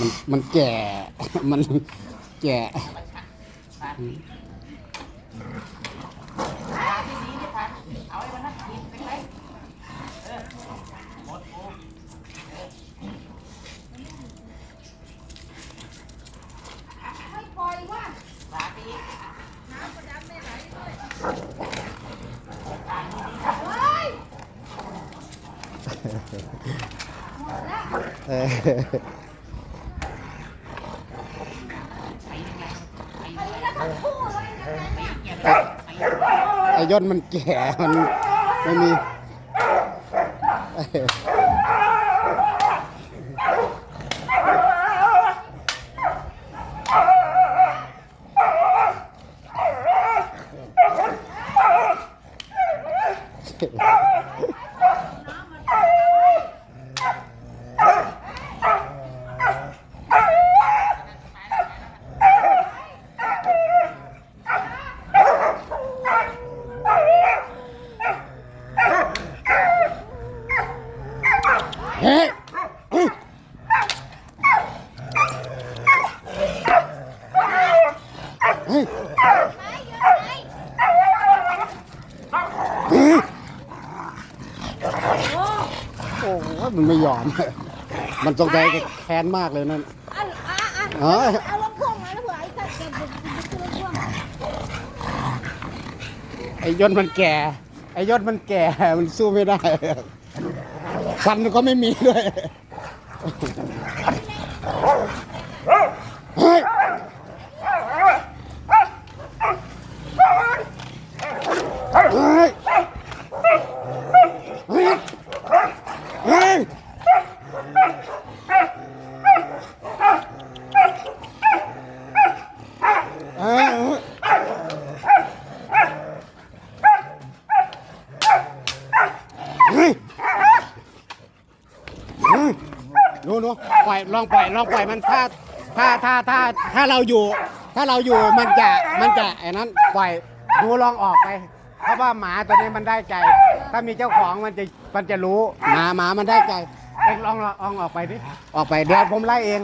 มันมันแก่ มันแก่เออ ไอ้ย่นมันแก่มันไม่มี เฮ้โอ้โหมันไม่ยอม มันตรงใจแค้นมากเลยนั่นอันอะอะเออเอาลงพ่วงมาแล้วเผื่อไอ้สัตว์จะจะจะขึ้นพ่วงไอ้ยศมันแก่ ไอ้ยศมันแก่ มันสู้ไม่ได้ ฟันก็ไม่มีด้วยเฮ้ยเฮ้ยเฮ้ยเฮ้ยเฮ้ย เฮ้ยเฮ้ย ดูดูปล่อยลองปล่อยลองปล่อยมันถ้าถ้าถ้าถ้าถ้าเราอยู่ ถ้าเราอยู่มันจะมันจะไอ้นั้นปล่อยดูลองออกไป เพราะว่าหมาตัวนี้มันได้ใจ ถ้ามีเจ้าของมันจะมันจะรู้หมาหมามันได้ใจเองลองลองออกไปดิออกไปเดี๋ยวผมไล่เอง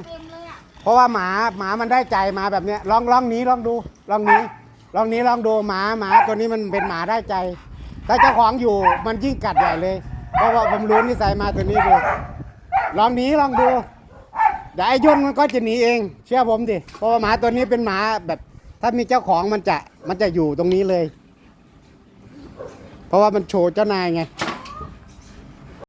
เพราะว่าหมาหมามันได้ใจหมาแบบเนี้ยลองลองนี้ลองดูลองนี้ลองนี้ลองดูหมาหมาตัวนี้มันเป็นหมาได้ใจ ถ้าเจ้าของอยู่มันยิ่งกัดใหญ่เลย เพราะว่าผมรู้นิสัยมาตัวนี้ดู ลองหนีลองดูเดี๋ยวไอ้ย่นมันก็จะหนีเอง เชื่อผมดิเพราะว่าหมาตัวนี้เป็นหมาแบบ ถ้ามีเจ้าของมันจะมันจะอยู่ตรงนี้เลย เพราะว่ามันโชว์เจ้านายไง